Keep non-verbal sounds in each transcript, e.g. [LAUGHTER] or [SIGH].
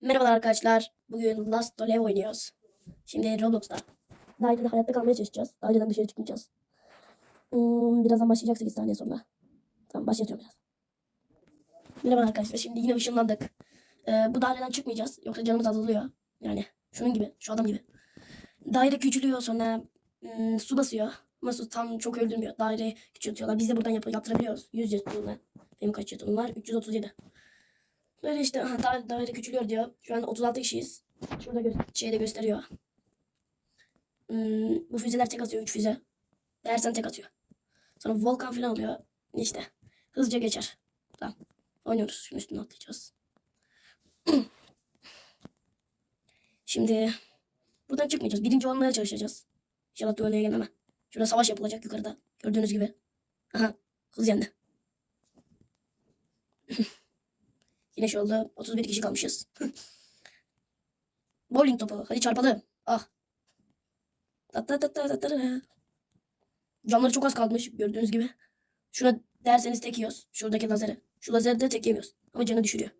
Merhabalar arkadaşlar. Bugün Last Lev oynuyoruz. Şimdi Roblox'ta. Dairede hayatta kalmaya çalışacağız. Daireden dışarı çıkmayacağız. Hmm, birazdan başlayacak 8 saniye sonra. Tamam başlatıyorum biraz. Merhaba arkadaşlar. Şimdi yine ışınlandık. Ee, bu daireden çıkmayacağız. Yoksa canımız azalıyor. Yani şunun gibi. Şu adam gibi. Daire küçülüyor sonra hmm, su basıyor. Ama su tam çok öldürmüyor. Daireyi küçültüyorlar. Biz de buradan yap yaptırabiliyoruz. 100 jetonla. Benim kaç jetonum var? 337. Böyle işte aha, da- daire küçülüyor diyor. Şu an 36 kişiyiz. Şurada gö şeyde gösteriyor. Hmm, bu füzeler tek atıyor. 3 füze. Dersen tek atıyor. Sonra volkan falan oluyor. İşte hızlıca geçer. Tamam. Oynuyoruz. Şunun üstüne atlayacağız. [CLEARS THROAT] Şimdi buradan çıkmayacağız. Birinci olmaya çalışacağız. İnşallah duelloya gelmem. Şurada savaş yapılacak yukarıda. Gördüğünüz gibi. Aha. Hız yendi. [CLEARS THROAT] Yine şu oldu. 31 kişi kalmışız. [LAUGHS] Bowling topu. Hadi çarpalım. Ah. Canları çok az kalmış gördüğünüz gibi. Şuna derseniz tek yiyoruz. Şuradaki lazeri. Şu lazeri de tek. Ama canı düşürüyor.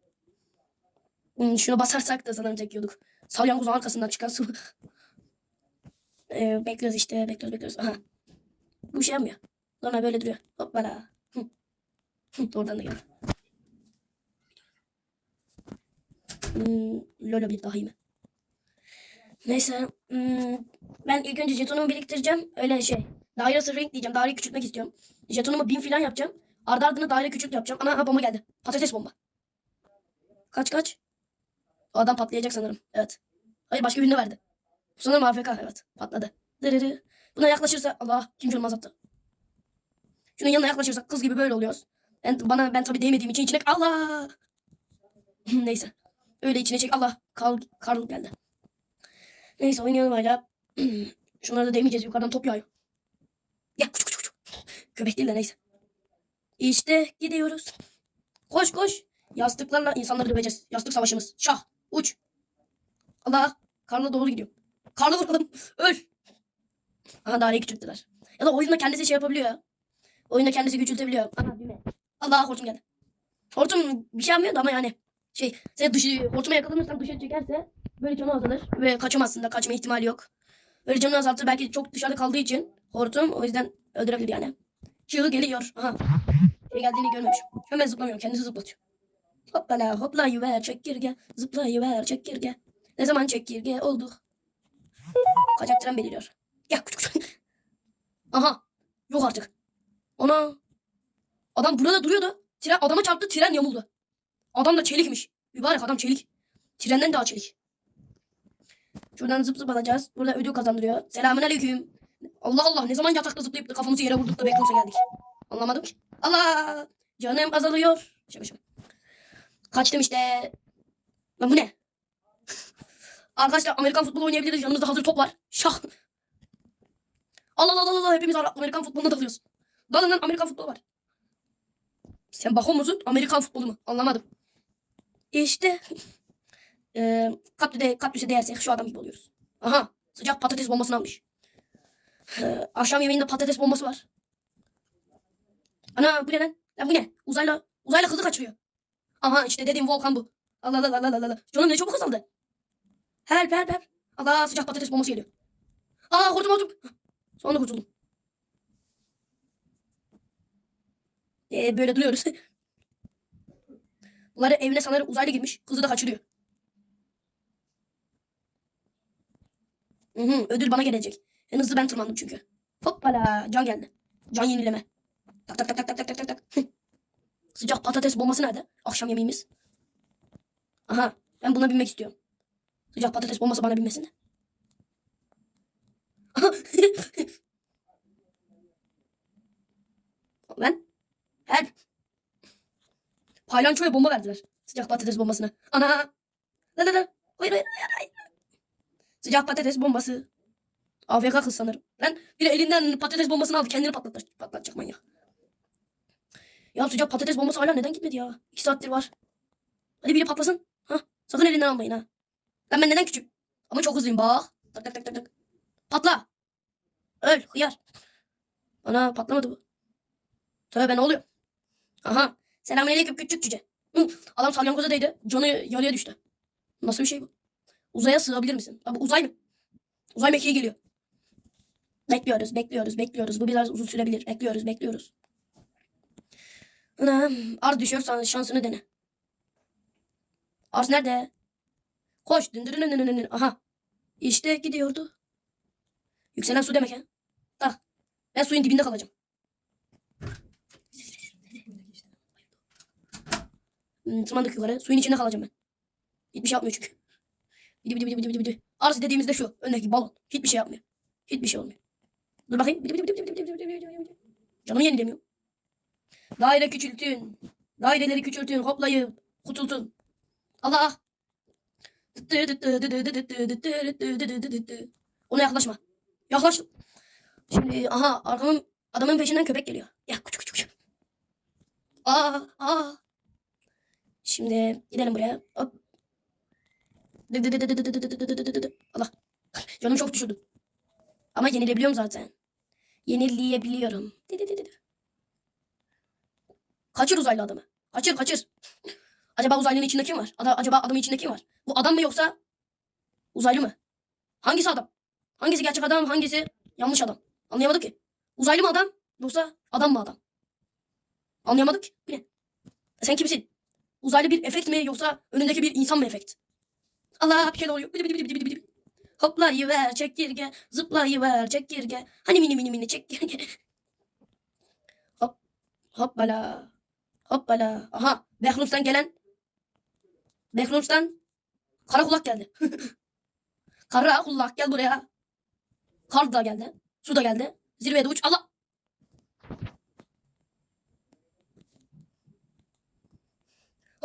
Hmm, şuna basarsak da sanırım tek yiyorduk. Salyangozun arkasından çıkan su. [LAUGHS] ee, bekliyoruz işte. Bekliyoruz bekliyoruz. Aha. Bu şey yapmıyor. Normal böyle duruyor. Hoppala. Oradan da geldi. Hmm, Lolo bir daha iyi mi? Neyse. hmm, ben ilk önce jetonumu biriktireceğim. Öyle şey. Daire renk diyeceğim. Daireyi küçültmek istiyorum. Jetonumu bin falan yapacağım. Ardı ardına daire küçült yapacağım. Ana ha, bomba geldi. Patates bomba. Kaç kaç. O adam patlayacak sanırım. Evet. Hayır başka birine verdi. Sanırım AFK. Evet. Patladı. Dırırı. Buna yaklaşırsa Allah kim canım azalttı. Şunun yanına yaklaşırsak kız gibi böyle oluyoruz. Ben, bana ben tabii değmediğim için içine Allah. [LAUGHS] Neyse. Öyle içine çek. Allah. Karl geldi. Neyse oynayalım hala. [CLEARS THROAT] Şunları da demeyeceğiz. Yukarıdan top yağıyor. Ya kuş kuş kuş. Köpek değil de neyse. İşte gidiyoruz. Koş koş. Yastıklarla insanları döveceğiz. Yastık savaşımız. Şah. Uç. Allah. Karl'a doğru gidiyor. Karl'ı vuralım. Öl. Aha daireyi küçülttüler. Ya da oyunda kendisi şey yapabiliyor ya. Oyunda kendisi küçültebiliyor. Aha. Allah hortum geldi. Hortum bir şey yapmıyordu ama yani şey sen dışı hortuma yakalanırsan dışarı çekerse böyle canı azalır ve kaçamazsın da kaçma ihtimali yok. Öyle canını azaltır belki çok dışarıda kaldığı için hortum o yüzden öldürebilir yani. Çığ geliyor. Aha. Şey geldiğini görmemiş. Hemen zıplamıyor. Kendisi zıplatıyor. Hoppala hoplayıver çekirge. Zıplayıver çekirge. Ne zaman çekirge olduk. Kaçak tren beliriyor. Ya küçük küçük. Aha. Yok artık. Ana. Adam burada duruyordu. Tren adama çarptı tren yamuldu. Adam da çelikmiş. Mübarek adam çelik. Trenden daha çelik. Şuradan zıp zıp alacağız. Burada ödül kazandırıyor. Selamun aleyküm. Allah Allah ne zaman yatakta zıplayıp da kafamızı yere vurduk da Backrooms'a geldik. Anlamadım ki. Allah. Canım azalıyor. Şaka şaka. Kaçtım işte. Lan bu ne? [LAUGHS] Arkadaşlar Amerikan futbolu oynayabiliriz. Yanımızda hazır top var. Şah. Allah Allah Allah Allah hepimiz Amerikan futboluna dalıyoruz. Dalın lan Amerikan futbolu var. Sen bakıyor musun? Amerikan futbolu mu? Anlamadım. İşte e, kaptüde, kaktüse değersek şu adam gibi oluyoruz. Aha sıcak patates bombasını almış. E, akşam yemeğinde patates bombası var. Ana bu ne lan? Lan bu ne? Uzayla, uzayla kızı kaçırıyor. Aha işte dediğim volkan bu. Allah Allah Allah Allah Allah. Canım ne çabuk azaldı. Help help help. Allah sıcak patates bombası geliyor. Aa hortum hortum. Sonra kurtuldum. Ee, böyle duruyoruz. [LAUGHS] Bunları evine sanırım uzaylı girmiş. Kızı da kaçırıyor. Hı hı, ödül bana gelecek. En hızlı ben tırmandım çünkü. Hoppala can geldi. Can yenileme. Tak tak tak tak tak tak tak tak. Sıcak patates bombası nerede? Akşam yemeğimiz. Aha ben buna binmek istiyorum. Sıcak patates bombası bana binmesin de. [LAUGHS] Lan. Paylançoya bomba verdiler. Sıcak patates bombasına. Ana. La la la. Hayır hayır hayır. Sıcak patates bombası. AFK kız sanırım. Lan biri elinden patates bombasını aldı. Kendini patlatacak, patlatacak manyak. Ya sıcak patates bombası hala neden gitmedi ya? İki saattir var. Hadi biri patlasın. Ha? Sakın elinden almayın ha. Lan ben neden küçük? Ama çok hızlıyım bak. Tak tak tak tak tak. Patla. Öl hıyar. Ana patlamadı bu. Tövbe ne oluyor? Aha. Selamünaleyküm küçük cüce. Hı, adam salyangoza değdi. Canı yarıya düştü. Nasıl bir şey bu? Uzaya sığabilir misin? Abi uzay mı? Uzay mekiği geliyor. Bekliyoruz, bekliyoruz, bekliyoruz. Bu biraz uzun sürebilir. Bekliyoruz, bekliyoruz. Anam, arz düşüyorsan şansını dene. Arz nerede? Koş. Dındırınınınının. Aha. İşte gidiyordu. Yükselen su demek ha. Tak. Ben suyun dibinde kalacağım. Hmm, tırmandık yukarı. Suyun içinde kalacağım ben. Hiçbir şey yapmıyor çünkü. Bidi bidi bidi bidi bidi. Arz dediğimizde şu. Öndeki balon. Hiçbir şey yapmıyor. Hiçbir şey olmuyor. Dur bakayım. Bidi bidi bidi bidi bidi bidi bidi. Canımı yenilemiyor. Daire küçültün. Daireleri küçültün. Hoplayıp kutultun. Allah. Ona yaklaşma. Yaklaş. Şimdi aha arkamın adamın peşinden köpek geliyor. Ya küçük küçük. Aa aa Şimdi gidelim buraya. Hop. Allah. Canım çok düşürdü. Ama yenilebiliyorum zaten. Yenileyebiliyorum. Kaçır uzaylı adamı. Kaçır kaçır. Acaba uzaylının içinde kim var? Ada- acaba adamın içinde kim var? Bu adam mı yoksa uzaylı mı? Hangisi adam? Hangisi gerçek adam, hangisi yanlış adam? Anlayamadık ki. Uzaylı mı adam yoksa adam mı adam? Anlayamadık ki. Sen kimsin? Uzaylı bir efekt mi yoksa önündeki bir insan mı efekt? Allah bir şey oluyor. Hoplayıver çekirge, zıplayıver çekirge. Hani mini mini mini çekirge. [LAUGHS] Hop, hoppala, hoppala. Aha, Behlums'tan gelen, Behlums'tan kara kulak geldi. [LAUGHS] kara kulak gel buraya. Kar da geldi, su da geldi. Zirveye de uç. Allah.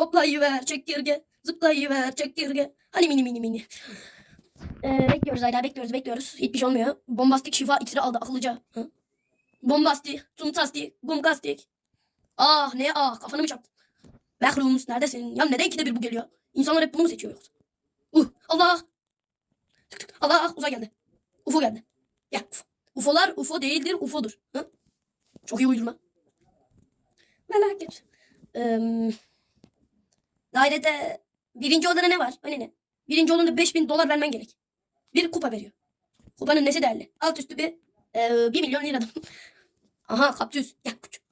Hoplayıver çekirge, zıplayıver çekirge. Hani mini mini mini. Ee, bekliyoruz hala bekliyoruz bekliyoruz. Hiçbir şey olmuyor. Bombastik şifa iksiri aldı akıllıca. Hı? Bombastik, tuntastik, bombastik. Ah ne ah kafanı mı çarptı? Mahrums neredesin? Ya neden ikide bir bu geliyor? İnsanlar hep bunu mu seçiyor yoksa? Uh Allah. Tık tık. Allah uzay geldi. UFO geldi. Ya UFO. UFO'lar UFO değildir UFO'dur. Hı? Çok iyi uydurma. Merak et. Ee, dairede birinci odada ne var? Hani ne? Birinci olunca 5000 dolar vermen gerek. Bir kupa veriyor. Kupanın nesi değerli? Alt üstü bir e, 1 milyon liradan. [LAUGHS] Aha kaptüs. Ya küçük.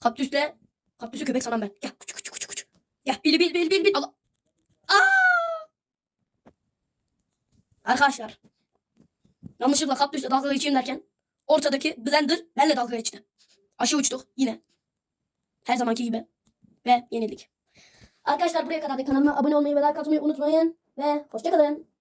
Kaptüsle kaptüsü köpek sanam ben. Ya küçük küçük küçük küçük. Ya bil bil bil bil bil. Allah. Aa! Arkadaşlar. Yanlışlıkla kaptüsle dalga geçeyim derken ortadaki blender benle dalga geçti. Aşı uçtuk yine. Her zamanki gibi. Ve yenildik. Arkadaşlar buraya kadar da kanalıma abone olmayı ve like atmayı unutmayın. Ve hoşçakalın.